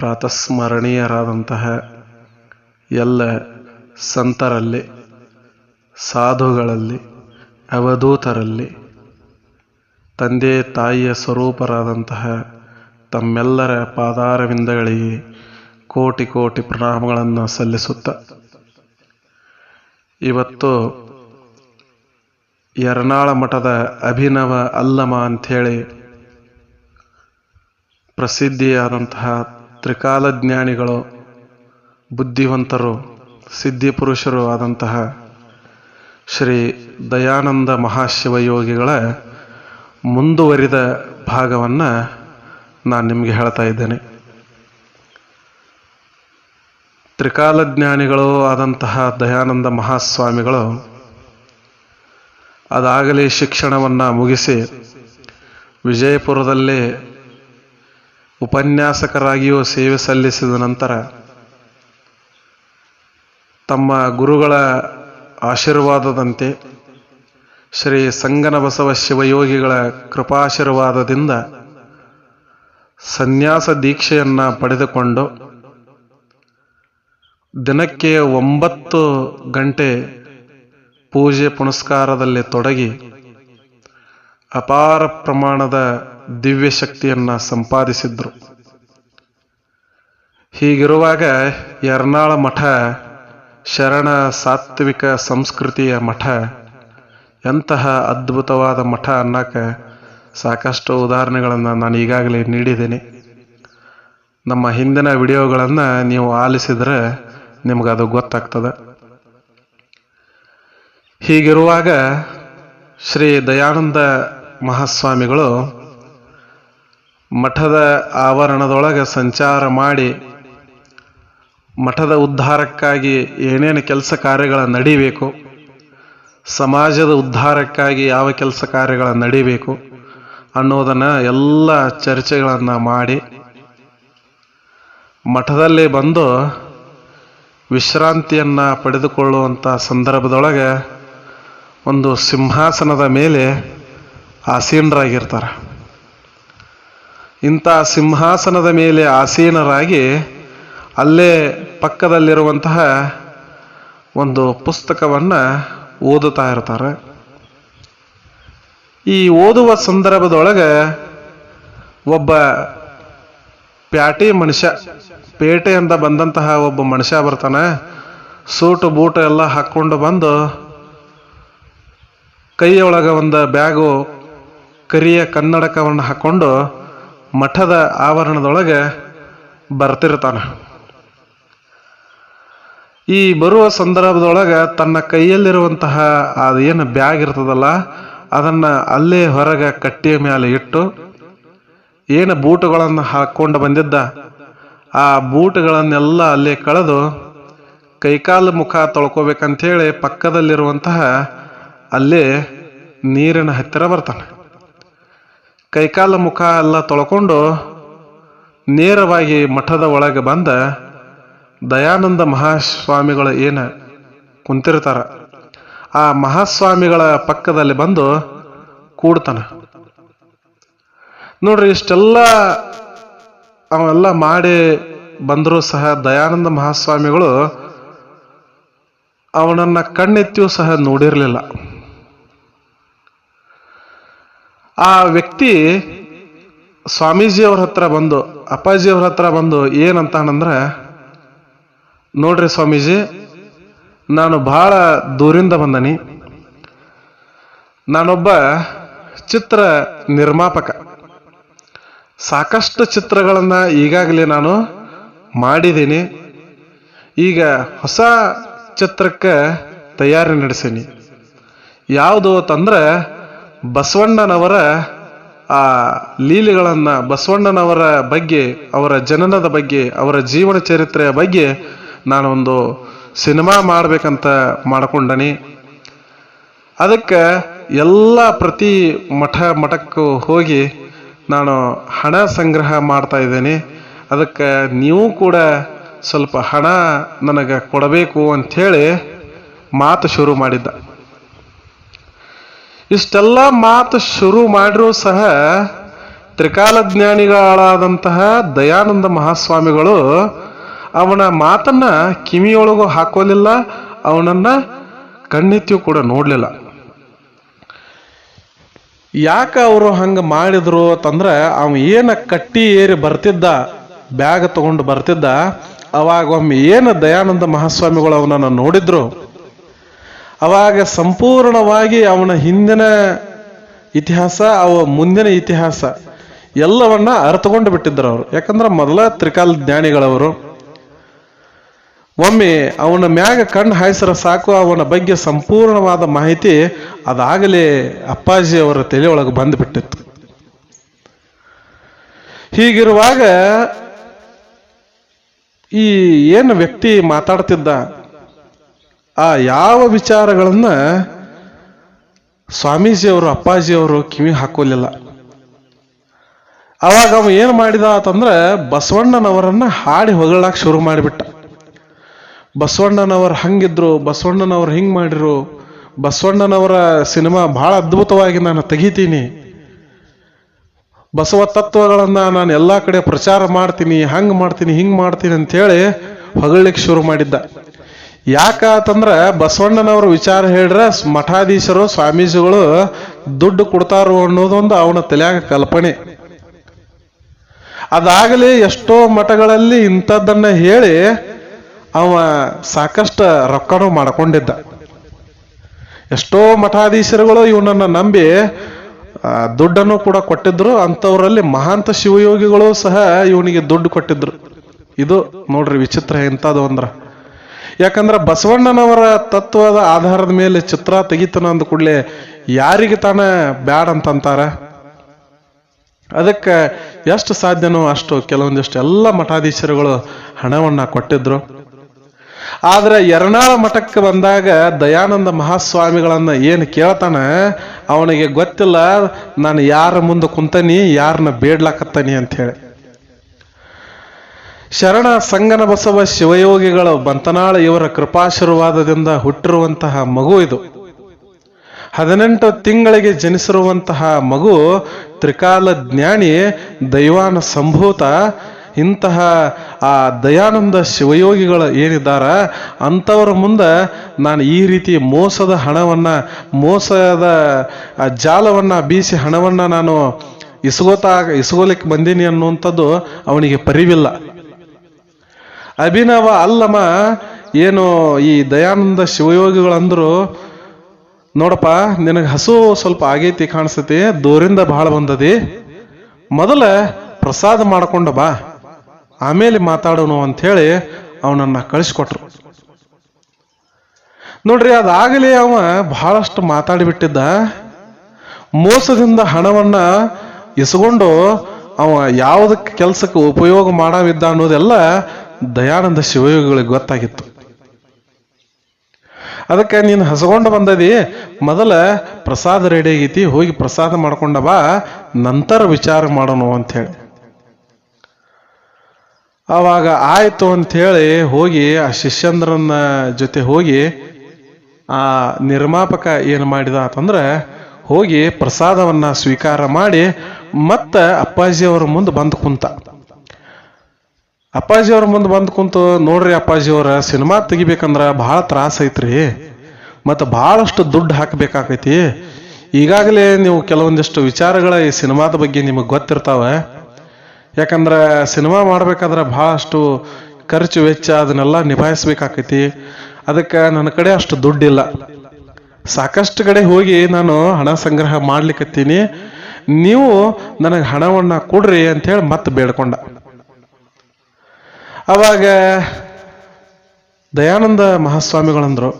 ಪ್ರಾತಸ್ಮರಣೀಯರಾದಂತಹ ಎಲ್ಲ ಸಂತರಲ್ಲಿ, ಸಾಧುಗಳಲ್ಲಿ ಅವಧೂತರಲ್ಲಿ ತಂದೆ ತಾಯಿಯ ಸ್ವರೂಪರಾದಂತಹ ತಮ್ಮೆಲ್ಲರ ಪಾದಾರವಿಂದಗಳಿಗೆ ಕೋಟಿ ಕೋಟಿ ಪ್ರಣಾಮಗಳನ್ನು ಸಲ್ಲಿಸುತ್ತ ಇವತ್ತು ಎರ್ನಾಳ ಮಠದ ಅಭಿನವ ಅಲ್ಲಮ ಅಂಥೇಳಿ ಪ್ರಸಿದ್ಧಿಯಾದಂತಹ ತ್ರಿಕಾಲಜ್ಞಾನಿಗಳು, ಬುದ್ಧಿವಂತರು, ಸಿದ್ಧಿಪುರುಷರು ಆದಂತಹ ಶ್ರೀ ದಯಾನಂದ ಮಹಾಶಿವಯೋಗಿಗಳ, ಮುಂದುವರಿದ ಭಾಗವನ್ನು ನಾನು ನಿಮಗೆ ಹೇಳ್ತಾ ಇದ್ದೇನೆ. ತ್ರಿಕಾಲಜ್ಞಾನಿಗಳು ಆದಂತಹ ದಯಾನಂದ ಮಹಾಸ್ವಾಮಿಗಳು, ಅದಾಗಲೇ ಶಿಕ್ಷಣವನ್ನು ಮುಗಿಸಿ ವಿಜಯಪುರದಲ್ಲೇ ಉಪನ್ಯಾಸಕರಾಗಿಯೂ ಸೇವೆ ಸಲ್ಲಿಸಿದ ನಂತರ ತಮ್ಮ ಗುರುಗಳ ಆಶೀರ್ವಾದದಂತೆ ಶ್ರೀ ಸಂಗನ ಬಸವ ಶಿವಯೋಗಿಗಳ ಕೃಪಾಶೀರ್ವಾದದಿಂದ ಸನ್ಯಾಸ ದೀಕ್ಷೆಯನ್ನು ಪಡೆದುಕೊಂಡು ದಿನಕ್ಕೆ ಒಂಬತ್ತು ಗಂಟೆ ಪೂಜೆ ಪುನಸ್ಕಾರದಲ್ಲಿ ತೊಡಗಿ ಅಪಾರ ಪ್ರಮಾಣದ ದಿವ್ಯ ಶಕ್ತಿಯನ್ನು ಸಂಪಾದಿಸಿದ್ರು. ಹೀಗಿರುವಾಗ ಎರ್ನಾಳ ಮಠ, ಶರಣ ಸಾತ್ವಿಕ ಸಂಸ್ಕೃತಿಯ ಮಠ, ಎಂತಹ ಅದ್ಭುತವಾದ ಮಠ ಅನ್ನಕ್ಕೆ ಸಾಕಷ್ಟು ಉದಾಹರಣೆಗಳನ್ನು ನಾನು ಈಗಾಗಲೇ ನೀಡಿದ್ದೇನೆ. ನಮ್ಮ ಹಿಂದಿನ ವಿಡಿಯೋಗಳನ್ನು ನೀವು ಆಲಿಸಿದರೆ ನಿಮಗದು ಗೊತ್ತಾಗ್ತದೆ. ಹೀಗಿರುವಾಗ ಶ್ರೀ ದಯಾನಂದ ಮಹಾಸ್ವಾಮಿಗಳು ಮಠದ ಆವರಣದೊಳಗೆ ಸಂಚಾರ ಮಾಡಿ ಮಠದ ಉದ್ಧಾರಕ್ಕಾಗಿ ಏನೇನು ಕೆಲಸ ಕಾರ್ಯಗಳ ನಡಿಬೇಕು, ಸಮಾಜದ ಉದ್ಧಾರಕ್ಕಾಗಿ ಯಾವ ಕೆಲಸ ಕಾರ್ಯಗಳ ನಡಿಬೇಕು ಅನ್ನೋದನ್ನು ಎಲ್ಲ ಚರ್ಚೆಗಳನ್ನು ಮಾಡಿ ಮಠದಲ್ಲಿ ಬಂದು ವಿಶ್ರಾಂತಿಯನ್ನು ಪಡೆದುಕೊಳ್ಳುವಂಥ ಸಂದರ್ಭದೊಳಗೆ ಒಂದು ಸಿಂಹಾಸನದ ಮೇಲೆ ಆಸೀನರಾಗಿರ್ತಾರೆ. ಇಂಥ ಸಿಂಹಾಸನದ ಮೇಲೆ ಆಸೀನರಾಗಿ ಅಲ್ಲೇ ಪಕ್ಕದಲ್ಲಿರುವಂತಹ ಒಂದು ಪುಸ್ತಕವನ್ನು ಓದುತ್ತಾ ಇರ್ತಾರೆ. ಈ ಓದುವ ಸಂದರ್ಭದೊಳಗೆ ಒಬ್ಬ ಪ್ಯಾಟಿ ಮನುಷ್ಯ, ಪೇಟೆಯಿಂದ ಬಂದಂತಹ ಒಬ್ಬ ಮನುಷ್ಯ ಬರ್ತಾನೆ. ಸೂಟು ಬೂಟು ಎಲ್ಲ ಹಾಕ್ಕೊಂಡು ಬಂದು ಕೈಯೊಳಗೆ ಒಂದು ಬ್ಯಾಗು, ಕರಿಯ ಕನ್ನಡಕವನ್ನು ಹಾಕ್ಕೊಂಡು ಮಠದ ಆವರಣದೊಳಗೆ ಬರ್ತಿರ್ತಾನೆ. ಈ ಬರುವ ಸಂದರ್ಭದೊಳಗೆ ತನ್ನ ಕೈಯಲ್ಲಿರುವಂತಹ ಅದೇನು ಬ್ಯಾಗ್ ಇರ್ತದಲ್ಲ, ಅದನ್ನು ಅಲ್ಲೇ ಹೊರಗೆ ಕಟ್ಟಿಯ ಮೇಲೆ ಇಟ್ಟು ಏನು ಬೂಟುಗಳನ್ನು ಹಾಕ್ಕೊಂಡು ಬಂದಿದ್ದ, ಆ ಬೂಟುಗಳನ್ನೆಲ್ಲ ಅಲ್ಲೇ ಕಳೆದು ಕೈಕಾಲು ಮುಖ ತೊಳ್ಕೊಬೇಕಂಥೇಳಿ ಪಕ್ಕದಲ್ಲಿರುವಂತಹ ಅಲ್ಲೇ ನೀರಿನ ಹತ್ತಿರ ಬರ್ತಾನೆ. ಕೈಕಾಲು ಮುಖ ಎಲ್ಲ ತೊಳ್ಕೊಂಡು ನೇರವಾಗಿ ಮಠದ ಒಳಗೆ ಬಂದ ದಯಾನಂದ ಮಹಾಸ್ವಾಮಿಗಳು ಏನು ಕುಂತಿರ್ತಾರ. ಆ ಮಹಾಸ್ವಾಮಿಗಳ ಪಕ್ಕದಲ್ಲಿ ಬಂದು ಕೂಡ್ತಾನ. ನೋಡ್ರಿ ಇಷ್ಟೆಲ್ಲ ಅವೆಲ್ಲ ಮಾಡಿ ಬಂದರೂ ಸಹ ದಯಾನಂದ ಮಹಾಸ್ವಾಮಿಗಳು ಅವನನ್ನು ಕಣ್ಣೆತ್ತಿಯೂ ಸಹ ನೋಡಿರಲಿಲ್ಲ. ಆ ವ್ಯಕ್ತಿ ಸ್ವಾಮೀಜಿಯವ್ರ ಹತ್ರ ಬಂದು, ಅಪ್ಪಾಜಿಯವ್ರ ಹತ್ರ ಬಂದು ಏನಂತಾನಂದ್ರೆ ನೋಡ್ರಿ ಸ್ವಾಮೀಜಿ, ನಾನು ಬಹಳ ದೂರಿಂದ ಬಂದನಿ. ನಾನೊಬ್ಬ ಚಿತ್ರ ನಿರ್ಮಾಪಕ. ಸಾಕಷ್ಟು ಚಿತ್ರಗಳನ್ನು ಈಗಾಗಲೇ ನಾನು ಮಾಡಿದ್ದೀನಿ ಈಗ ಹೊಸ ಚಿತ್ರಕ್ಕೆ ತಯಾರಿ ನಡೆಸೀನಿ. ಯಾವುದು ಅಂತಂದ್ರೆ ಬಸವಣ್ಣನವರ, ಆ, ಲೀಲೆಗಳನ್ನು, ಬಸವಣ್ಣನವರ ಬಗ್ಗೆ, ಅವರ ಜನನದ ಬಗ್ಗೆ, ಅವರ ಜೀವನ ಚರಿತ್ರೆಯ ಬಗ್ಗೆ ನಾನೊಂದು ಸಿನಿಮಾ ಮಾಡ್ಬೇಕಂತ ಮಾಡ್ಕೊಂಡನಿ. ಅದಕ್ಕೆ ಎಲ್ಲ ಪ್ರತಿ ಮಠ, ಮಠಕ್ಕೂ ಹೋಗಿ ನಾನು ಹಣ ಸಂಗ್ರಹ ಮಾಡ್ತಾ ಇದ್ದೇನೆ. ಅದಕ್ಕೆ ನೀವು ಕೂಡ ಸ್ವಲ್ಪ ಹಣ ನನಗೆ ಕೊಡಬೇಕು ಅಂಥೇಳಿ ಮಾತು ಶುರು ಮಾಡಿದ್ದ. ಇಷ್ಟೆಲ್ಲ ಮಾತು ಶುರು ಮಾಡಿರೂ ಸಹ ತ್ರಿಕಾಲಜ್ಞಾನಿಗಳಾದಂತಹ ದಯಾನಂದ ಮಹಾಸ್ವಾಮಿಗಳು ಅವನ ಮಾತನ್ನ ಕಿವಿಯೊಳಗೂ ಹಾಕೋಲಿಲ್ಲ, ಅವನನ್ನ ಕಣ್ಣೆತ್ತಿಯೂ ಕೂಡ ನೋಡಲಿಲ್ಲ. ಯಾಕೆ ಅವರು ಹಂಗೆ ಮಾಡಿದ್ರು ಅಂತಂದ್ರೆ, ಅವ ಏನ ಕಟ್ಟಿ ಏರಿ ಬರ್ತಿದ್ದ, ಬ್ಯಾಗ್ ತಗೊಂಡು ಬರ್ತಿದ್ದ, ಅವಾಗ ಒಮ್ಮೆ ಏನು ದಯಾನಂದ ಮಹಾಸ್ವಾಮಿಗಳು ಅವನನ್ನು ನೋಡಿದ್ರು ಅವಾಗ ಸಂಪೂರ್ಣವಾಗಿ ಅವನ ಹಿಂದಿನ ಇತಿಹಾಸ, ಅವ ಮುಂದಿನ ಇತಿಹಾಸ ಎಲ್ಲವನ್ನ ಅರ್ಥಕೊಂಡು ಬಿಟ್ಟಿದ್ರು ಅವರು. ಯಾಕಂದ್ರೆ ಮೊದಲ ತ್ರಿಕಾಲ ಜ್ಞಾನಿಗಳವರು, ಒಮ್ಮೆ ಅವನ ಮ್ಯಾಗ ಕಣ್ಣು ಹಾಯಿಸರ ಸಾಕು, ಅವನ ಬಗ್ಗೆ ಸಂಪೂರ್ಣವಾದ ಮಾಹಿತಿ ಅದಾಗಲೇ ಅಪ್ಪಾಜಿ ಅವರ ತಲೆಯೊಳಗೆ ಬಂದುಬಿಟ್ಟಿತ್ತು. ಹೀಗಿರುವಾಗ ಈ ಏನು ವ್ಯಕ್ತಿ ಮಾತಾಡ್ತಿದ್ದ ಆ ಯಾವ ವಿಚಾರಗಳನ್ನ ಸ್ವಾಮೀಜಿಯವರು, ಅಪ್ಪಾಜಿಯವರು ಕಿವಿ ಹಾಕೋಲಿಲ್ಲ. ಅವಾಗ ಅವ ಏನು ಮಾಡಿದ ಅಂತಂದ್ರೆ ಬಸವಣ್ಣನವರನ್ನ ಹಾಡಿ ಹೊಗಳಾಕ ಶುರು ಮಾಡಿಬಿಟ್ಟ. ಬಸವಣ್ಣನವರು ಹಂಗಿದ್ರು, ಬಸವಣ್ಣನವ್ರು ಹಿಂಗ್ ಮಾಡಿರು, ಬಸವಣ್ಣನವರ ಸಿನಿಮಾ ಬಹಳ ಅದ್ಭುತವಾಗಿ ನಾನು ತೆಗಿತೀನಿ. ಬಸವ ತತ್ವಗಳನ್ನು ನಾನು ಎಲ್ಲಾ ಕಡೆ ಪ್ರಚಾರ ಮಾಡ್ತೀನಿ, ಹಂಗ್ ಮಾಡ್ತೀನಿ, ಹಿಂಗ್ ಮಾಡ್ತೀನಿ ಅಂತೇಳಿ ಹೊಗಳಿಕ್ ಶುರು ಮಾಡಿದ್ದ. ಯಾಕ ಅಂತಂದ್ರ ಬಸವಣ್ಣನವ್ರ ವಿಚಾರ ಹೇಳ್ರ ಮಠಾಧೀಶರು, ಸ್ವಾಮೀಜಿಗಳು ದುಡ್ಡು ಕೊಡ್ತಾರೋ ಅನ್ನೋದೊಂದು ಅವನ ತಲೆಯಾಗ ಕಲ್ಪನೆ. ಅದಾಗಲಿ ಎಷ್ಟೋ ಮಠಗಳಲ್ಲಿ ಇಂಥದ್ದನ್ನ ಹೇಳಿ ಅವ ಸಾಕಷ್ಟು ರೊಕ್ಕನೂ ಮಾಡ್ಕೊಂಡಿದ್ದ. ಎಷ್ಟೋ ಮಠಾಧೀಶರುಗಳು ಇವನನ್ನ ನಂಬಿ ದುಡ್ಡನ್ನು ಕೂಡ ಕೊಟ್ಟಿದ್ರು. ಅಂಥವರಲ್ಲಿ ಮಹಾಂತ ಶಿವಯೋಗಿಗಳು ಸಹ ಇವನಿಗೆ ದುಡ್ಡು ಕೊಟ್ಟಿದ್ರು. ಇದು ನೋಡ್ರಿ ವಿಚಿತ್ರ ಎಂಥದ್ದು ಅಂದ್ರ. ಯಾಕಂದ್ರೆ ಬಸವಣ್ಣನವರ ತತ್ವದ ಆಧಾರದ ಮೇಲೆ ಚಿತ್ರ ತೆಗಿತಾನ ಅಂದ ಕೂಡಲೇ ಯಾರಿಗೆ ತಾನ ಬ್ಯಾಡ್ ಅಂತಂತಾರ? ಅದಕ್ಕೆ ಎಷ್ಟು ಸಾಧ್ಯನೋ ಅಷ್ಟು ಕೆಲವೊಂದಿಷ್ಟು ಎಲ್ಲ ಮಠಾಧೀಶರುಗಳು ಹಣವನ್ನ ಕೊಟ್ಟಿದ್ರು. ಆದ್ರೆ ಎರಣಾಳ ಮಠಕ್ಕೆ ಬಂದಾಗ ದಯಾನಂದ ಮಹಾಸ್ವಾಮಿಗಳನ್ನ ಏನು ಕೇಳ್ತಾನ? ಅವನಿಗೆ ಗೊತ್ತಿಲ್ಲ, ನಾನು ಯಾರ ಮುಂದೆ ಕುಂತನಿ ಯಾರನ್ನ ಬೇಡ್ಲಾಕತ್ತನಿ ಅಂತ ಹೇಳಿ. ಶರಣ ಸಂಗನ ಬಸವ ಶಿವಯೋಗಿಗಳು ಬಂತನಾಳ ಇವರ ಕೃಪಾಶೀರ್ವಾದದಿಂದ ಹುಟ್ಟಿರುವಂತಹ ಮಗು ಇದು. ಹದಿನೆಂಟು ತಿಂಗಳಿಗೆ ಜನಿಸಿರುವಂತಹ ಮಗು ತ್ರಿಕಾಲ ಜ್ಞಾನಿ ದೈವಾನ ಸಂಭೂತ. ಇಂತಹ ಆ ದಯಾನಂದ ಶಿವಯೋಗಿಗಳು ಏನಿದ್ದಾರ ಅಂಥವ್ರ ಮುಂದೆ ನಾನು ಈ ರೀತಿ ಮೋಸದ ಹಣವನ್ನ, ಮೋಸದ ಜಾಲವನ್ನು ಬೀಸಿ ಹಣವನ್ನ ನಾನು ಇಸ್ಗೋತಾ ಇಸ್ಗೋಲಿಕ್ಕೆ ಬಂದೀನಿ ಅನ್ನುವಂಥದ್ದು ಅವನಿಗೆ ಪರಿವಿಲ್ಲ. ಅಭಿನವ ಅಲ್ಲಮ್ಮ ಏನು ಈ ದಯಾನಂದ ಶಿವಯೋಗಿಗಳಂದ್ರು ನೋಡಪ್ಪ, ನಿನಗೆ ಹಸು ಸ್ವಲ್ಪ ಆಗೈತಿ ಕಾಣಿಸ್ತತಿ ದೂರಿಂದ ಬಹಳ ಬಂದದಿ. ಮೊದಲ ಪ್ರಸಾದ ಮಾಡ್ಕೊಂಡು ಬಾ, ಆಮೇಲೆ ಮಾತಾಡೋಣ ಅಂಥೇಳಿ ಅವನನ್ನ ಕಳಿಸ್ಕೊಟ್ರು. ನೋಡ್ರಿ, ಅದಾಗಲೇ ಅವ ಬಹಳಷ್ಟು ಮಾತಾಡಿಬಿಟ್ಟಿದ್ದ ಮೋಸದಿಂದ ಹಣವನ್ನ ಇಸ್ಕೊಂಡು ಅವ ಯಾವುದಕ್ಕೆ ಕೆಲಸಕ್ಕೆ ಉಪಯೋಗ ಮಾಡವಿದ್ದ ಅನ್ನೋದೆಲ್ಲ ದಯಾನಂದ ಶಿವಯೋಗಿಗಳಿಗೆ ಗೊತ್ತಾಗಿತ್ತು. ಅದಕ್ಕೆ ನೀನು ಹಸಗೊಂಡು ಬಂದದಿ, ಮೊದಲ ಪ್ರಸಾದ ರೆಡಿ ಆಗೈತಿ, ಹೋಗಿ ಪ್ರಸಾದ ಮಾಡ್ಕೊಂಡ ಬಾ, ನಂತರ ವಿಚಾರ ಮಾಡೋಣ ಅಂಥೇಳಿ ಅವಾಗ ಆಯ್ತು ಅಂಥೇಳಿ ಹೋಗಿ ಆ ಶಿಷ್ಯಂದ್ರನ ಜೊತೆ ಹೋಗಿ, ಆ ನಿರ್ಮಾಪಕ ಏನು ಮಾಡಿದ ಅಂತಂದ್ರೆ ಹೋಗಿ ಪ್ರಸಾದವನ್ನ ಸ್ವೀಕಾರ ಮಾಡಿ, ಮತ್ತ ಅಪ್ಪಾಜಿಯವರ ಮುಂದೆ ಬಂದು ಕುಂತ. ಅಪ್ಪಾಜಿಯವ್ರ ಮುಂದೆ ಬಂದು ಕುಂತು, ನೋಡ್ರಿ ಅಪ್ಪಾಜಿ ಅವ್ರ, ಸಿನಿಮಾ ತೆಗಿಬೇಕಂದ್ರ ಬಹಳ ತ್ರಾಸ ಐತ್ರಿ. ಮತ್ತು ಬಹಳಷ್ಟು ದುಡ್ಡು ಹಾಕಬೇಕಾಕೈತಿ. ಈಗಾಗಲೇ ನೀವು ಕೆಲವೊಂದಿಷ್ಟು ವಿಚಾರಗಳ ಈ ಸಿನಿಮಾದ ಬಗ್ಗೆ ನಿಮಗೆ ಗೊತ್ತಿರ್ತಾವೆ. ಯಾಕಂದ್ರೆ ಸಿನಿಮಾ ಮಾಡಬೇಕಾದ್ರೆ ಬಹಳಷ್ಟು ಖರ್ಚು ವೆಚ್ಚ ಅದನ್ನೆಲ್ಲ ನಿಭಾಯಿಸ್ಬೇಕಾಕೈತಿ. ಅದಕ್ಕೆ ನನ್ನ ಕಡೆ ಅಷ್ಟು ದುಡ್ಡಿಲ್ಲ ಸಾಕಷ್ಟು ಕಡೆ ಹೋಗಿ ನಾನು ಹಣ ಸಂಗ್ರಹ ಮಾಡ್ಲಿಕ್ಕತ್ತೀನಿ ನೀವು ನನಗೆ ಹಣವನ್ನು ಕೊಡ್ರಿ ಅಂತೇಳಿ ಮತ್ತೆ ಬೇಡ್ಕೊಂಡ. ಅವಾಗ ದಯಾನಂದ ಮಹಾಸ್ವಾಮಿಗಳಂದರು,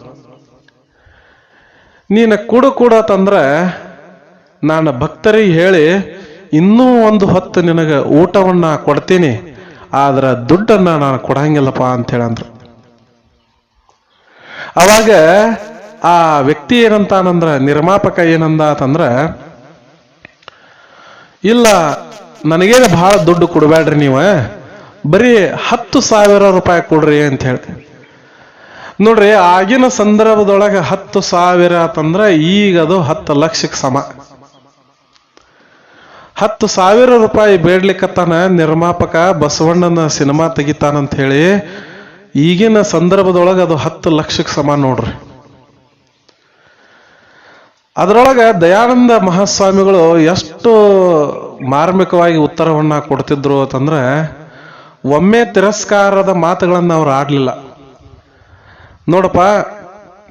ನೀನು ಕೂಡು ಕೂಡ ತಂದ್ರೆ ನಾನು ಭಕ್ತರಿಗೆ ಹೇಳಿ ಇನ್ನೂ ಒಂದು ಹೊತ್ತು ನಿನಗೆ ಊಟವನ್ನ ಕೊಡ್ತೀನಿ, ಆದ್ರ ದುಡ್ಡನ್ನ ನಾನು ಕೊಡಂಗಿಲ್ಲಪ್ಪ ಅಂತ ಹೇಳಂದ್ರು ಅವಾಗ ಆ ವ್ಯಕ್ತಿ ಏನಂತಾನಂದ್ರ, ನಿರ್ಮಾಪಕ ಏನಂದ ಅಂತಂದ್ರ ಇಲ್ಲ, ನನಗೇನು ಬಹಳ ದುಡ್ಡು ಕೊಡಬೇಡ್ರಿ ನೀವು ಬರೀ ಹತ್ತು ಸಾವಿರ ರೂಪಾಯಿ ಕೊಡ್ರಿ ಅಂತ ಹೇಳ್ತೇವೆ ನೋಡ್ರಿ, ಆಗಿನ ಸಂದರ್ಭದೊಳಗೆ ಹತ್ತು ಸಾವಿರ ಅಂತಂದ್ರ ಈಗ ಅದು ಹತ್ತು ಲಕ್ಷಕ್ಕೆ ಸಮ. ಹತ್ತು ಸಾವಿರ ರೂಪಾಯಿ ಬೇಡ್ಲಿಕ್ಕತ್ತಾನ ನಿರ್ಮಾಪಕ ಬಸವಣ್ಣನ ಸಿನಿಮಾ ತೆಗಿತಾನಂತ ಹೇಳಿ ಈಗಿನ ಸಂದರ್ಭದೊಳಗೆ ಅದು ಹತ್ತು ಲಕ್ಷಕ್ಕೆ ಸಮ ನೋಡ್ರಿ. ಅದರೊಳಗೆ ದಯಾನಂದ ಮಹಾಸ್ವಾಮಿಗಳು ಎಷ್ಟು ಮಾರ್ಮಿಕವಾಗಿ ಉತ್ತರವನ್ನ ಕೊಡ್ತಿದ್ರು ಅಂತಂದ್ರೆ ಒಮ್ಮೆ ತಿರಸ್ಕಾರದ ಮಾತುಗಳನ್ನು ಅವ್ರು ಆಡಲಿಲ್ಲ. ನೋಡಪ್ಪ,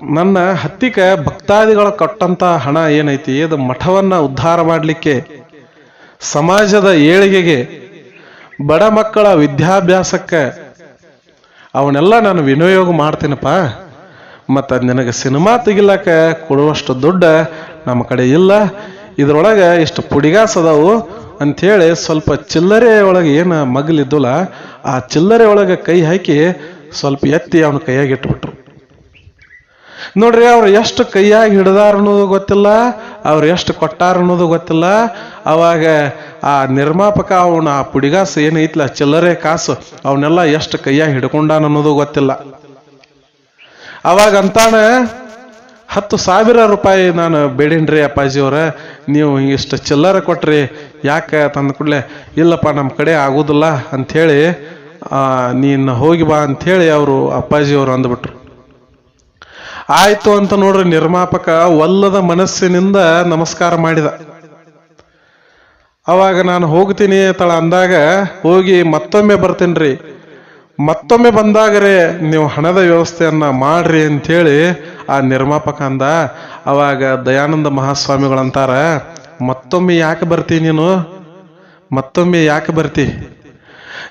ನನ್ನ ಹತ್ತಿಕ ಭಕ್ತಾದಿಗಳ ಕಟ್ಟಂತ ಹಣ ಏನೈತಿ? ಅದು ಮಠವನ್ನ ಉದ್ಧಾರ ಮಾಡಲಿಕ್ಕೆ, ಸಮಾಜದ ಏಳಿಗೆಗೆ, ಬಡ ಮಕ್ಕಳ ವಿದ್ಯಾಭ್ಯಾಸಕ್ಕೆ ಅವನ್ನೆಲ್ಲ ನಾನು ವಿನಿಯೋಗ ಮಾಡ್ತೀನಪ್ಪ. ಮತ್ತು ನಿನಗೆ ಸಿನಿಮಾ ತೆಗಿಲಾಕ ಕೊಡುವಷ್ಟು ದುಡ್ಡು ನಮ್ಮ ಕಡೆ ಇಲ್ಲ. ಇದ್ರೊಳಗೆ ಇಷ್ಟು ಪುಡಿಗಾಸ್ ಅದಾವು. ಅಂಥೇಳಿ ಸ್ವಲ್ಪ ಚಿಲ್ಲರೆ ಒಳಗೆ ಏನು ಮಗಲಿದ್ದಲ್ಲ, ಆ ಚಿಲ್ಲರೆ ಒಳಗೆ ಕೈ ಹಾಕಿ ಸ್ವಲ್ಪ ಎತ್ತಿ ಅವನ ಕೈಯಾಗಿ ಇಟ್ಬಿಟ್ರು. ನೋಡ್ರಿ ಅವ್ರು ಎಷ್ಟು ಕೈಯಾಗಿ ಹಿಡ್ದಾರ ಅನ್ನೋದು ಗೊತ್ತಿಲ್ಲ, ಅವ್ರು ಎಷ್ಟು ಕೊಟ್ಟಾರ ಅನ್ನೋದು ಗೊತ್ತಿಲ್ಲ. ಅವಾಗ ಆ ನಿರ್ಮಾಪಕ ಅವನ ಆ ಪುಡಿಗಾಸು ಏನೈತ್ಲ, ಚಿಲ್ಲರೆ ಕಾಸು ಅವನ್ನೆಲ್ಲ ಎಷ್ಟು ಕೈಯಾಗಿ ಹಿಡ್ಕೊಂಡಾನ ಅನ್ನೋದು ಗೊತ್ತಿಲ್ಲ. ಅವಾಗ ಅಂತಾನ, ಹತ್ತು ಸಾವಿರ ರೂಪಾಯಿ ನಾನು ಬೇಡೇನ್ರಿ ಅಪ್ಪಾಜಿಯವ್ರ, ನೀವು ಇಷ್ಟು ಚಿಲ್ಲರೆ ಕೊಟ್ರಿ ಯಾಕೆ ತಂದ ಕೂಡಲೇ, ಇಲ್ಲಪ್ಪ ನಮ್ಮ ಕಡೆ ಆಗೋದಿಲ್ಲ ಅಂಥೇಳಿ ನೀನು ಹೋಗಿ ಬಾ ಅಂಥೇಳಿ ಅವರು ಅಪ್ಪಾಜಿಯವರು ಅಂದ್ಬಿಟ್ರು. ಆಯಿತು ಅಂತ ನೋಡ್ರಿ ನಿರ್ಮಾಪಕ ಒಲ್ಲದ ಮನಸ್ಸಿನಿಂದ ನಮಸ್ಕಾರ ಮಾಡಿದ. ಅವಾಗ ನಾನು ಹೋಗ್ತೀನಿ ತಳ ಅಂದಾಗ, ಹೋಗಿ ಮತ್ತೊಮ್ಮೆ ಬರ್ತೀನಿ ಮತ್ತೊಮ್ಮೆ ಬಂದಾಗರೆ ನೀವು ಹಣದ ವ್ಯವಸ್ಥೆಯನ್ನ ಮಾಡ್ರಿ ಅಂಥೇಳಿ ಆ ನಿರ್ಮಾಪಕ ಅಂದ. ಅವಾಗ ದಯಾನಂದ ಮಹಾಸ್ವಾಮಿಗಳಂತಾರ ಮತ್ತೊಮ್ಮೆ ಯಾಕೆ ಬರ್ತಿ ನೀನು? ಮತ್ತೊಮ್ಮೆ ಯಾಕೆ ಬರ್ತಿ?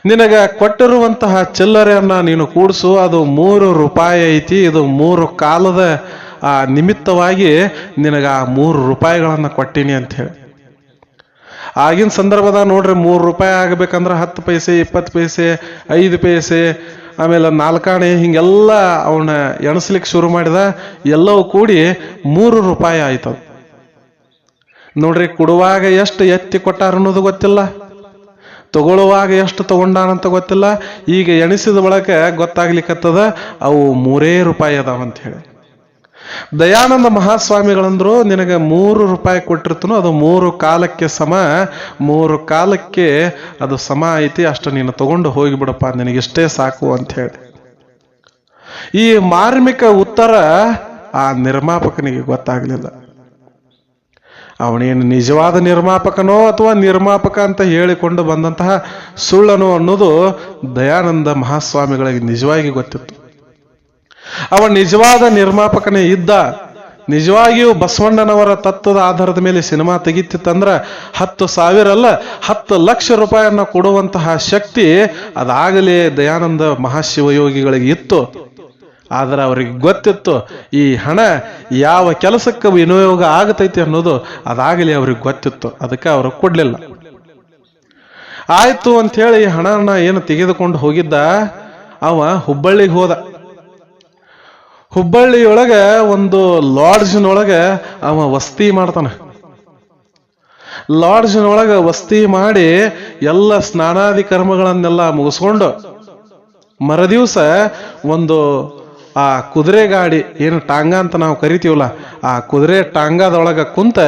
ನಿನಗ ಕೊಟ್ಟಿರುವಂತಹ ಚಿಲ್ಲರೆಯನ್ನ ನೀನು ಕೂಡಿಸು, ಅದು ಮೂರು ರೂಪಾಯಿ ಐತಿ, ಇದು ಮೂರು ಕಾಲದ, ಆ, ನಿಮಿತ್ತವಾಗಿ ನಿನಗ ಆ ಮೂರು ರೂಪಾಯಿಗಳನ್ನು ಕೊಟ್ಟಿನಿ ಅಂತ ಹೇಳಿ. ಆಗಿನ ಸಂದರ್ಭದಾಗ ನೋಡ್ರಿ, ಮೂರು ರೂಪಾಯಿ ಆಗ್ಬೇಕಂದ್ರೆ ಹತ್ತು ಪೈಸೆ, ಇಪ್ಪತ್ತು ಪೈಸೆ, ಐದು ಪೈಸೆ, ಆಮೇಲೆ ನಾಲ್ಕಾಣೆ, ಹಿಂಗೆಲ್ಲ ಅವನ್ನ ಎಣಸ್ಲಿಕ್ಕೆ ಶುರು ಮಾಡಿದ, ಎಲ್ಲವೂ ಕೂಡಿ ಮೂರು ರೂಪಾಯಿ ಆಯ್ತು ಅದು. ನೋಡ್ರಿ, ಕೊಡುವಾಗ ಎಷ್ಟು ಎತ್ತಿ ಕೊಟ್ಟಾರ ಅನ್ನೋದು ಗೊತ್ತಿಲ್ಲ. ತಗೊಳ್ಳುವಾಗ ಎಷ್ಟು ತಗೊಂಡಾನಂತ ಗೊತ್ತಿಲ್ಲ. ಈಗ ಎಣಿಸಿದ ಬಳಕ ಗೊತ್ತಾಗ್ಲಿಕ್ಕತ್ತದ ಅವು ಮೂರೇ ರೂಪಾಯಿ ಅದಾವ ಅಂತ ಹೇಳಿ. ದಯಾನಂದ ಮಹಾಸ್ವಾಮಿಗಳಂದ್ರು, ನಿನಗೆ ಮೂರು ರೂಪಾಯಿ ಕೊಟ್ಟಿರ್ತನು, ಅದು ಮೂರು ಕಾಲಕ್ಕೆ ಸಮ. ಮೂರು ಕಾಲಕ್ಕೆ ಅದು ಸಮ ಐತಿ, ಅಷ್ಟು ನೀನು ತಗೊಂಡು ಹೋಗಿಬಿಡಪ್ಪ ನಿನಗಿಷ್ಟೇ ಸಾಕು ಅಂತ ಹೇಳಿ. ಈ ಮಾರ್ಮಿಕ ಉತ್ತರ ಆ ನಿರ್ಮಾಪಕನಿಗೆ ಗೊತ್ತಾಗ್ಲಿಲ್ಲ. ಅವನೇನು ನಿಜವಾದ ನಿರ್ಮಾಪಕನೋ ಅಥವಾ ನಿರ್ಮಾಪಕ ಅಂತ ಹೇಳಿಕೊಂಡು ಬಂದಂತಹ ಸುಳ್ಳನೋ ಅನ್ನೋದು ದಯಾನಂದ ಮಹಾಸ್ವಾಮಿಗಳಿಗೆ ನಿಜವಾಗಿ ಗೊತ್ತಿತ್ತು. ಅವ ನಿಜವಾದ ನಿರ್ಮಾಪಕನೇ ಇದ್ದ, ನಿಜವಾಗಿಯೂ ಬಸವಣ್ಣನವರ ತತ್ವದ ಆಧಾರದ ಮೇಲೆ ಸಿನಿಮಾ ತೆಗಿತಿತ್ತಂದ್ರ ಹತ್ತು ಸಾವಿರ ಅಲ್ಲ, ಹತ್ತು ಲಕ್ಷ ರೂಪಾಯಿಯನ್ನು ಕೊಡುವಂತಹ ಶಕ್ತಿ ಅದಾಗಲೇ ದಯಾನಂದ ಮಹಾಶಿವಯೋಗಿಗಳಿಗೆ ಇತ್ತು. ಆದ್ರೆ ಅವ್ರಿಗೆ ಗೊತ್ತಿತ್ತು ಈ ಹಣ ಯಾವ ಕೆಲಸಕ್ಕೆ ವಿನಿಯೋಗ ಆಗತೈತಿ ಅನ್ನೋದು ಅದಾಗಲಿ ಅವ್ರಿಗೆ ಗೊತ್ತಿತ್ತು. ಅದಕ್ಕೆ ಅವರು ಕೊಡಲಿಲ್ಲ. ಆಯಿತು ಅಂತ ಹೇಳಿ ಹಣನ ಏನು ತೆಗೆದುಕೊಂಡು ಹೋಗಿದ್ದ? ಅವ ಹುಬ್ಬಳ್ಳಿಗೆ ಹೋದ. ಹುಬ್ಬಳ್ಳಿಯೊಳಗೆ ಒಂದು ಲಾಡ್ಜ್ನೊಳಗೆ ಅವ ವಸ್ತಿ ಮಾಡ್ತಾನ. ಲಾಡ್ಜ್ನೊಳಗ ವಸ್ತಿ ಮಾಡಿ ಎಲ್ಲ ಸ್ನಾನಾದಿ ಕರ್ಮಗಳನ್ನೆಲ್ಲ ಮುಗಿಸ್ಕೊಂಡು ಮರದಿವಸ ಒಂದು ಆ ಕುದುರೆ ಗಾಡಿ, ಏನು ಟಾಂಗ ಅಂತ ನಾವು ಕರಿತೀವಲ್ಲ, ಆ ಕುದುರೆ ಟಾಂಗದೊಳಗ ಕುಂತ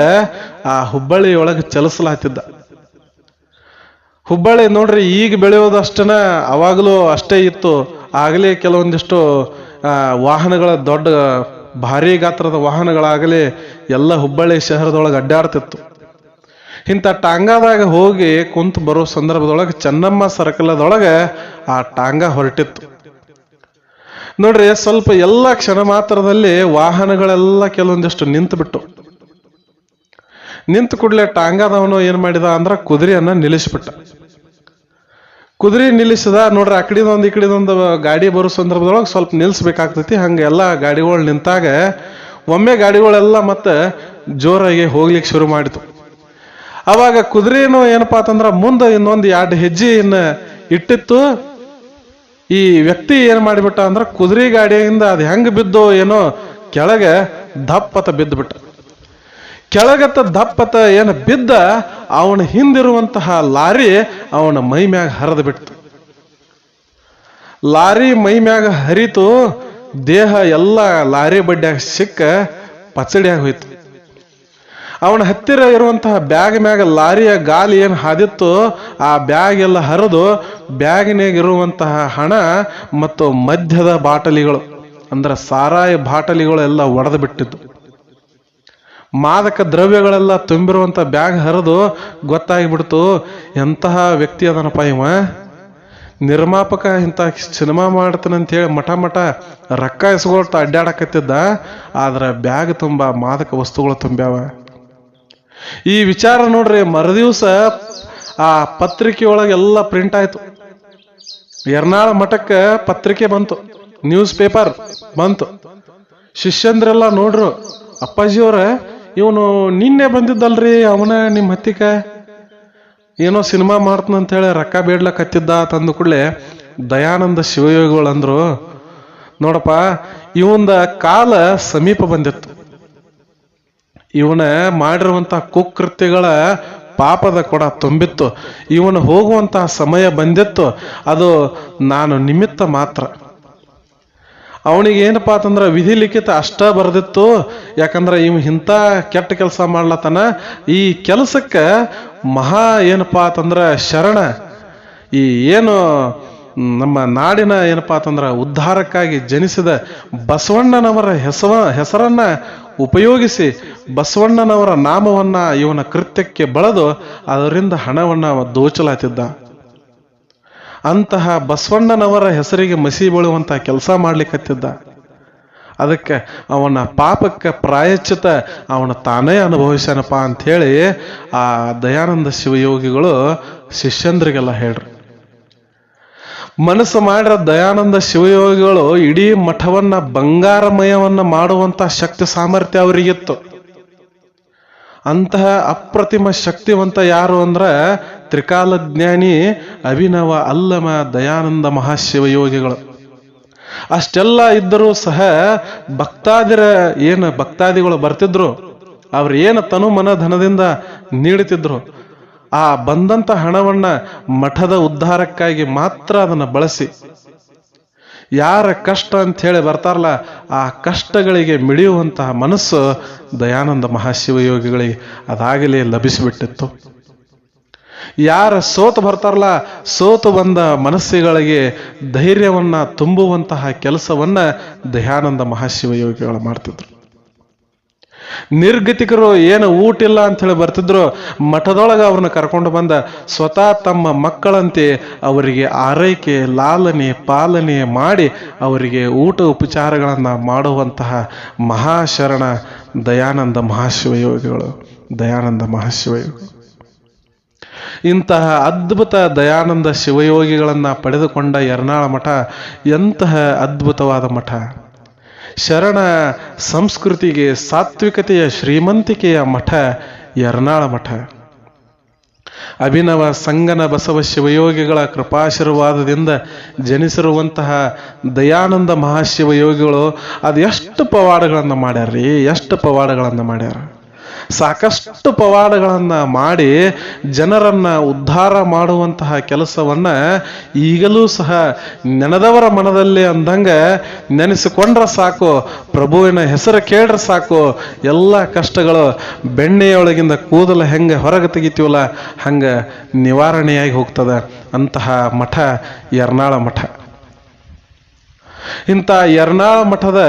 ಆ ಹುಬ್ಬಳ್ಳಿ ಒಳಗೆ ಚಲಿಸಲಾತಿದ್ದ ಹುಬ್ಬಳ್ಳಿ ನೋಡ್ರಿ, ಈಗ ಬೆಳೆಯೋದಷ್ಟನ ಅವಾಗಲೂ ಅಷ್ಟೇ ಇತ್ತು. ಆಗಲೇ ಕೆಲವೊಂದಿಷ್ಟು ವಾಹನಗಳ ದೊಡ್ಡ, ಭಾರಿ ಗಾತ್ರದ ವಾಹನಗಳಾಗಲಿ ಎಲ್ಲ ಹುಬ್ಬಳ್ಳಿ ಶಹರದೊಳಗೆ ಅಡ್ಡಾಡ್ತಿತ್ತು. ಇಂಥ ಟಾಂಗಾದಾಗ ಹೋಗಿ ಕುಂತು ಬರೋ ಸಂದರ್ಭದೊಳಗೆ ಚೆನ್ನಮ್ಮ ಸರ್ಕಲದೊಳಗೆ ಆ ಟಾಂಗ ಹೊರಟಿತ್ತು. ನೋಡ್ರಿ, ಸ್ವಲ್ಪ ಎಲ್ಲ ಕ್ಷಣ ಮಾತ್ರದಲ್ಲಿ ವಾಹನಗಳೆಲ್ಲ ಕೆಲವೊಂದಿಷ್ಟು ನಿಂತು ಬಿಟ್ಟು ನಿಂತು ಕೂಡಲೇ ಟಾಂಗಾದವನು ಏನ್ ಮಾಡಿದ ಅಂದ್ರ ಕುದುರೆಯನ್ನ ನಿಲ್ಲಿಸ್ಬಿಟ್ಟ. ಕುದುರೆ ನಿಲ್ಲಿಸಿದ, ನೋಡ್ರಿ, ಆ ಕಡೆದೊಂದು ಈ ಕಡೆದೊಂದು ಗಾಡಿ ಬರೋ ಸಂದರ್ಭದೊಳಗೆ ಸ್ವಲ್ಪ ನಿಲ್ಲಿಸ್ಬೇಕಾಗ್ತೈತಿ ಹಂಗೆ ಎಲ್ಲ ಗಾಡಿಗಳು ನಿಂತಾಗ ಒಮ್ಮೆ ಗಾಡಿಗಳೆಲ್ಲ ಮತ್ತೆ ಜೋರಾಗಿ ಹೋಗ್ಲಿಕ್ಕೆ ಶುರು ಮಾಡಿತು. ಅವಾಗ ಕುದುರೆನೂ ಏನಪ್ಪಾ ಅಂತಂದ್ರ ಮುಂದೆ ಇನ್ನೊಂದು ಎರಡು ಹೆಜ್ಜೆ ಇನ್ನ ಇಟ್ಟಿತ್ತು. ಈ ವ್ಯಕ್ತಿ ಏನ್ ಮಾಡಿಬಿಟ್ಟ ಅಂದ್ರೆ ಕುದುರೆ ಗಾಡಿಯಿಂದ ಅದು ಹೆಂಗ್ ಬಿದ್ದು ಏನೋ ಕೆಳಗೆ ದಪ್ಪತ ಬಿದ್ದು ಬಿಟ್ಟ ಕೆಳಗತ್ತ ದಪ್ಪತ ಏನು ಬಿದ್ದ ಅವನ ಹಿಂದಿರುವಂತಹ ಲಾರಿ ಅವನ ಮೈ ಮ್ಯಾಗ ಹರಿದು ಬಿಡ್ತು ಲಾರಿ ಮೈ ಮ್ಯಾಗ ಹರಿತು ದೇಹ ಎಲ್ಲ ಲಾರಿ ಬಡ್ಡ್ಯಾಗ ಸಿಕ್ಕ ಪಚಡಿಯಾಗ ಹೋಯ್ತು. ಅವನ ಹತ್ತಿರ ಇರುವಂತಹ ಬ್ಯಾಗ್ ಮ್ಯಾಗ ಲಾರಿಯ ಗಾಲಿ ಏನು ಹಾದಿತ್ತು ಆ ಬ್ಯಾಗ್ ಎಲ್ಲ ಹರಿದು ಬ್ಯಾಗಿನಾಗ ಇರುವಂತಹ ಹಣ ಮತ್ತು ಮಧ್ಯದ ಬಾಟಲಿಗಳು, ಅಂದ್ರೆ ಸಾರಾಯಿ ಬಾಟಲಿಗಳು ಎಲ್ಲ ಒಡೆದು ಬಿಟ್ಟಿದ್ದು ಮಾದಕ ದ್ರವ್ಯಗಳೆಲ್ಲ ತುಂಬಿರುವಂತ ಬ್ಯಾಗ್ ಹರಿದು ಗೊತ್ತಾಗಿಬಿಡ್ತು, ಎಂತಹ ವ್ಯಕ್ತಿ ಅದನಪ್ಪ ಇವ? ನಿರ್ಮಾಪಕ ಇಂಥ ಸಿನಿಮಾ ಮಾಡ್ತಾನಂತ ಹೇಳಿ ಮಠ ಮಠ ರೊಕ್ಕ ಇಸ್ಕೊಳ್ತಾ ಅಡ್ಡಾಡಕತ್ತಿದ್ದ, ಆದ್ರೆ ಬ್ಯಾಗ್ ತುಂಬ ಮಾದಕ ವಸ್ತುಗಳು ತುಂಬ್ಯಾವ. ಈ ವಿಚಾರ ನೋಡ್ರಿ ಮರುದಿವ್ಸ ಆ ಪತ್ರಿಕೆ ಒಳಗೆ ಎಲ್ಲ ಪ್ರಿಂಟ್ ಆಯ್ತು. ಎರ್ನಾಳ ಮಠಕ್ಕೆ ಪತ್ರಿಕೆ ಬಂತು ನ್ಯೂಸ್ ಪೇಪರ್ ಬಂತು. ಶಿಷ್ಯಂದ್ರೆಲ್ಲ ನೋಡ್ರು ಅಪ್ಪಾಜಿಯವ್ರ ಇವನು ನಿನ್ನೆ ಬಂದಿದ್ದಲ್ರಿ, ಅವನ ನಿಮ್ಮ ಹತ್ತಿಕ? ಏನೋ ಸಿನಿಮಾ ಮಾಡ್ತನಂತ ಹೇಳಿ ರೊಕ್ಕ ಬೇಡ್ಲಕತ್ತಿದ್ದ ತಂದ ಕೂಡಲೇ ದಯಾನಂದ ಶಿವಯೋಗಿಗಳು ಅಂದ್ರು ನೋಡಪ್ಪ, ಇವಂದ ಕಾಲ ಸಮೀಪ ಬಂದಿತ್ತು. ಇವನ ಮಾಡಿರುವಂತ ಕುಕೃತ್ಯಗಳ ಪಾಪದ ಕೊಡ ತುಂಬಿತ್ತು. ಇವನು ಹೋಗುವಂತಹ ಸಮಯ ಬಂದಿತ್ತು. ಅದು ನಾನು ನಿಮಿತ್ತ ಮಾತ್ರ. ಅವನಿಗೆ ಏನಪ್ಪಾ ಅಂತಂದ್ರೆ ವಿಧಿ ಲಿಖಿತ ಅಷ್ಟ ಬರೆದಿತ್ತು. ಯಾಕಂದ್ರೆ ಇವ್ ಇಂಥ ಕೆಟ್ಟ ಕೆಲಸ ಮಾಡ್ಲತನ ಈ ಕೆಲಸಕ್ಕೆ ಮಹಾ ಏನಪ್ಪಾ ಅಂತಂದ್ರೆ ಶರಣ. ಈ ಏನು ನಮ್ಮ ನಾಡಿನ ಏನಪ್ಪಾ ಅಂತಂದ್ರೆ ಉದ್ಧಾರಕ್ಕಾಗಿ ಜನಿಸಿದ ಬಸವಣ್ಣನವರ ಹೆಸವ, ಹೆಸರನ್ನ ಉಪಯೋಗಿಸಿ ಬಸವಣ್ಣನವರ ನಾಮವನ್ನ ಇವನ ಕೃತ್ಯಕ್ಕೆ ಬಳದು ಅದರಿಂದ ಹಣವನ್ನ ದೋಚಲಾತಿದ್ದ. ಅಂತಹ ಬಸವಣ್ಣನವರ ಹೆಸರಿಗೆ ಮಸಿ ಬೀಳುವಂತಹ ಕೆಲಸ ಮಾಡ್ಲಿಕ್ಕತ್ತಿದ್ದ ಅದಕ್ಕೆ ಅವನ ಪಾಪಕ್ಕೆ ಪ್ರಾಯಶ್ಚಿತ ಅವನ ತಾನೇ ಅನುಭವಿಸ್ಯಾನಪ್ಪ ಅಂಥೇಳಿ ಆ ದಯಾನಂದ ಶಿವಯೋಗಿಗಳು ಶಿಷ್ಯಂದ್ರಿಗೆಲ್ಲ ಹೇಳ್ರಿ. ಮನಸ್ಸು ಮಾಡಿರ ದಯಾನಂದ ಶಿವಯೋಗಿಗಳು ಇಡೀ ಮಠವನ್ನ ಬಂಗಾರಮಯವನ್ನ ಮಾಡುವಂತ ಶಕ್ತಿ ಸಾಮರ್ಥ್ಯ ಅವರಿಗಿತ್ತು. ಅಂತಹ ಅಪ್ರತಿಮ ಶಕ್ತಿವಂತ ಯಾರು ಅಂದ್ರ ತ್ರಿಕಾಲಜ್ಞಾನಿ ಅಭಿನವ ಅಲ್ಲಮ ದಯಾನಂದ ಮಹಾಶಿವಯೋಗಿಗಳು. ಅಷ್ಟೆಲ್ಲ ಇದ್ದರೂ ಸಹ ಭಕ್ತಾದಿರ ಏನು ಭಕ್ತಾದಿಗಳು ಬರ್ತಿದ್ರು. ಅವ್ರು ಏನು ತನು ಮನ ಧನದಿಂದ ನೀಡುತ್ತಿದ್ರು. ಆ ಬಂದಂತ ಹಣವನ್ನ ಮಠದ ಉದ್ಧಾರಕ್ಕಾಗಿ ಮಾತ್ರ ಅದನ್ನ ಬಳಸಿ. ಯಾರ ಕಷ್ಟ ಅಂತ ಹೇಳಿ ಬರ್ತಾರಲ್ಲ, ಆ ಕಷ್ಟಗಳಿಗೆ ಮಿಡಿಯುವಂತಹ ಮನಸ್ಸು ದಯಾನಂದ ಮಹಾಶಿವಯೋಗಿಗಳಿಗೆ ಅದಾಗಲೇ ಲಭಿಸಿಬಿಟ್ಟಿತ್ತು. ಯಾರ ಸೋತು ಬರ್ತಾರಲ್ಲ, ಸೋತು ಬಂದ ಮನಸ್ಸುಗಳಿಗೆ ಧೈರ್ಯವನ್ನ ತುಂಬುವಂತಹ ಕೆಲಸವನ್ನ ದಯಾನಂದ ಮಹಾಶಿವಯೋಗಿಗಳು ಮಾಡ್ತಿದ್ರು. ನಿರ್ಗತಿಕರು ಏನು ಊಟ ಇಲ್ಲ ಹೇಳಿ ಬರ್ತಿದ್ರು, ಮಠದೊಳಗೆ ಅವ್ರನ್ನ ಕರ್ಕೊಂಡು ಬಂದ ಸ್ವತಃ ತಮ್ಮ ಮಕ್ಕಳಂತೆ ಅವರಿಗೆ ಆರೈಕೆ, ಲಾಲನೆ, ಪಾಲನೆ ಮಾಡಿ ಅವರಿಗೆ ಊಟ ಉಪಚಾರಗಳನ್ನು ಮಾಡುವಂತಹ ಮಹಾಶರಣ ದಯಾನಂದ ಮಹಾಶಿವಯೋಗಿಗಳು ದಯಾನಂದ ಮಹಾಶಿವಯೋಗಿಗಳು ಇಂತಹ ಅದ್ಭುತ ದಯಾನಂದ ಶಿವಯೋಗಿಗಳನ್ನು ಪಡೆದುಕೊಂಡ ಎರ್ನಾಳ ಮಠ ಎಂತಹ ಅದ್ಭುತವಾದ ಮಠ. ಶರಣ ಸಂಸ್ಕೃತಿಗೆ ಸಾತ್ವಿಕತೆಯ ಶ್ರೀಮಂತಿಕೆಯ ಮಠ ಎರ್ನಾಳ ಮಠ. ಅಭಿನವ ಸಂಗನ ಬಸವ ಶಿವಯೋಗಿಗಳ ಕೃಪಾಶೀರ್ವಾದದಿಂದ ಜನಿಸಿರುವಂತಹ ದಯಾನಂದ ಮಹಾಶಿವಯೋಗಿಗಳು ಅದು ಎಷ್ಟು ಪವಾಡಗಳನ್ನು ಮಾಡ್ಯಾರ್ರಿ, ಎಷ್ಟು ಪವಾಡಗಳನ್ನು ಮಾಡ್ಯಾರ. ಸಾಕಷ್ಟು ಪವಾಡಗಳನ್ನು ಮಾಡಿ ಜನರನ್ನ ಉದ್ಧಾರ ಮಾಡುವಂತಹ ಕೆಲಸವನ್ನ ಈಗಲೂ ಸಹ ನೆನೆದವರ ಮನದಲ್ಲಿ ಅಂದಂಗ ನೆನೆಸಿಕೊಂಡ್ರ ಸಾಕು, ಪ್ರಭುವಿನ ಹೆಸರು ಕೇಳ್ರೆ ಸಾಕು, ಎಲ್ಲ ಕಷ್ಟಗಳು ಬೆಣ್ಣೆಯೊಳಗಿಂದ ಕೂದಲು ಹೆಂಗೆ ಹೊರಗೆ ತೆಗಿತೀವಲ್ಲ, ಹಂಗೆ ನಿವಾರಣೆಯಾಗಿ ಹೋಗ್ತದ ಅಂತಹ ಮಠ, ಎರ್ನಾಳ ಮಠ. ಇಂಥ ಯರ್ನಾಳ ಮಠದ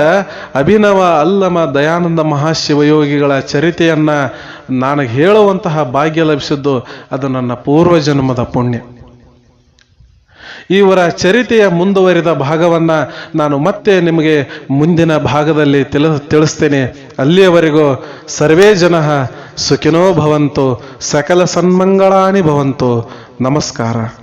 ಅಭಿನವ ಅಲ್ಲಮ ದಯಾನಂದ ಮಹಾಶಿವಯೋಗಿಗಳ ಚರಿತೆಯನ್ನ ನನಗೆ ಹೇಳುವಂತಹ ಭಾಗ್ಯ ಲಭಿಸಿದ್ದು ಅದು ನನ್ನ ಪೂರ್ವಜನ್ಮದ ಪುಣ್ಯ. ಇವರ ಚರಿತೆಯ ಮುಂದುವರಿದ ಭಾಗವನ್ನ ನಾನು ಮತ್ತೆ ನಿಮಗೆ ಮುಂದಿನ ಭಾಗದಲ್ಲಿ ತಿಳ, ತಿಳಿಸ್ತೇನೆ. ಅಲ್ಲಿಯವರೆಗೂ ಸರ್ವೇ ಜನ ಸುಖಿನೋ ಭವಂತು, ಸಕಲ ಸನ್ಮಂಗಳಾನಿ ಭವಂತು. ನಮಸ್ಕಾರ.